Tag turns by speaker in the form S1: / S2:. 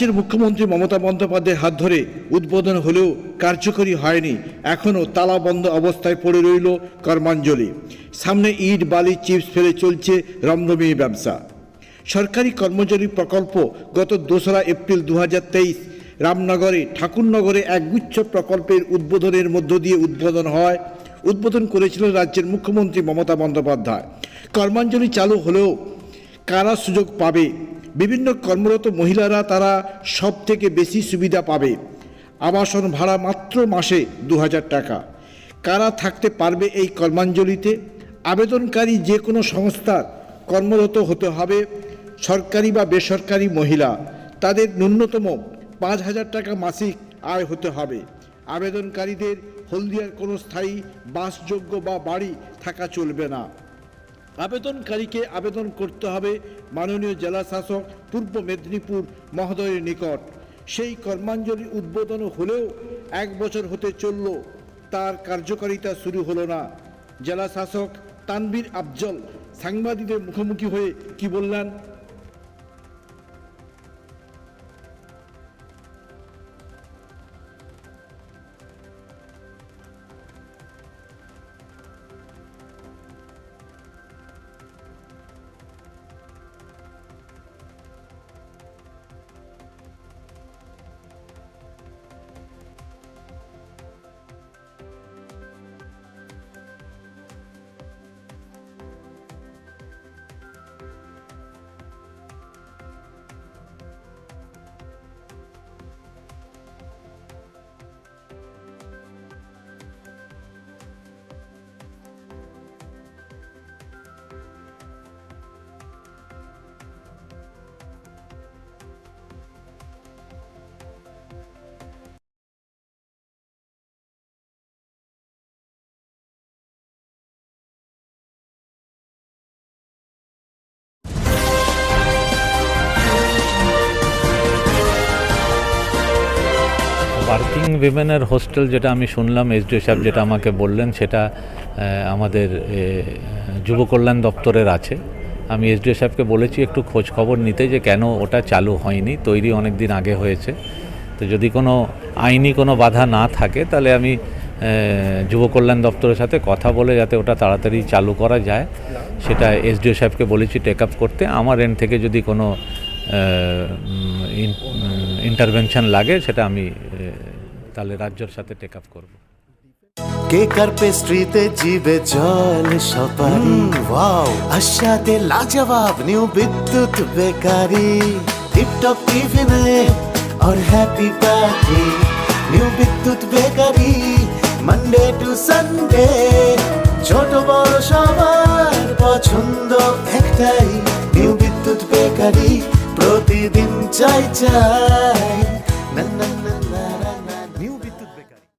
S1: রাজ্যের মুখ্যমন্ত্রী মমতা বন্দ্যোপাধ্যায়ের হাত ধরে উদ্বোধন হলেও কার্যকরী হয়নি। এখনও তালাবন্ধ অবস্থায় পড়ে রইল কর্মাঞ্জলি। সামনে ইট, বালি, চিপস ফেলে চলছে রমরমিয়ে ব্যবসা। সরকারি কর্মচারী প্রকল্প গত দোসরা এপ্রিল দু হাজার তেইশ। রামনগরে, ঠাকুরনগরে একগুচ্ছ প্রকল্পের উদ্বোধনের মধ্য দিয়ে উদ্বোধন হয়। উদ্বোধন করেছিলেন রাজ্যের মুখ্যমন্ত্রী মমতা বন্দ্যোপাধ্যায়। কর্মাঞ্জলি চালু হলেও কারা সুযোগ পাবে? বিভিন্ন কর্মরত মহিলারা তারা সব থেকে বেশি সুবিধা পাবে। আবাসন ভাড়া মাত্র মাসে দু হাজার টাকা। কারা থাকতে পারবে এই কর্মাঞ্জলিতে? আবেদনকারী যে কোনো সংস্থার কর্মরত হতে হবে। সরকারি বা বেসরকারি মহিলা, তাদের ন্যূনতম পাঁচ হাজার টাকা মাসিক আয় হতে হবে। আবেদনকারীদের হলদিয়ার কোনো স্থায়ী বাসযোগ্য বা বাড়ি থাকা চলবে না। আবেদনকারীকে আবেদন করতে হবে মাননীয় জেলা শাসক, পূর্ব মেদিনীপুর মহোদয়ের নিকট। সেই কর্মাঞ্জলি উদ্বোধন হলেও এক বছর হতে চলল, তার কার্যকারিতা শুরু হলো না। জেলা শাসক তানবীর আফজল সাংবাদিকদের মুখোমুখি হয়ে কি বললেন?
S2: ওয়ার্কিং উইমেনের হোস্টেল যেটা আমি শুনলাম এসডিও সাহেব যেটা আমাকে বললেন, সেটা আমাদের যুব কল্যাণ দপ্তরের আছে। আমি এসডিও সাহেবকে বলেছি, একটু খোঁজ খবর নিতে যে কেন ওটা চালু হয়নি, তৈরি অনেক দিন আগে হয়েছে। তো যদি কোনো আইনি কোনো বাধা না থাকে, তাহলে আমি যুব কল্যাণ দপ্তরের সাথে কথা বলে যাতে ওটা তাড়াতাড়ি চালু করা যায়। সেটা এসডিও সাহেবকে বলেছি, টেক আপ করতে। আমার এন্ড থেকে যদি কোনো ইন্টারভেনশন লাগে সেটা আমি আহ, তাহলে রাজ্যর সাথে টেক আপ করবো
S3: কেক আর পেস্ট্রিতে জিবে জল সপারি ওয়াও আশাতে লাজবাব নিউ বিদ্যুৎ বেকারি টিপটপ টিফিনে और happy party new Bidyut bakery Monday to Sunday ছোট বড় সবার পছন্দ একটাই নিউ বিদ্যুৎ বেকারি প্রতিদিন চাই চাই না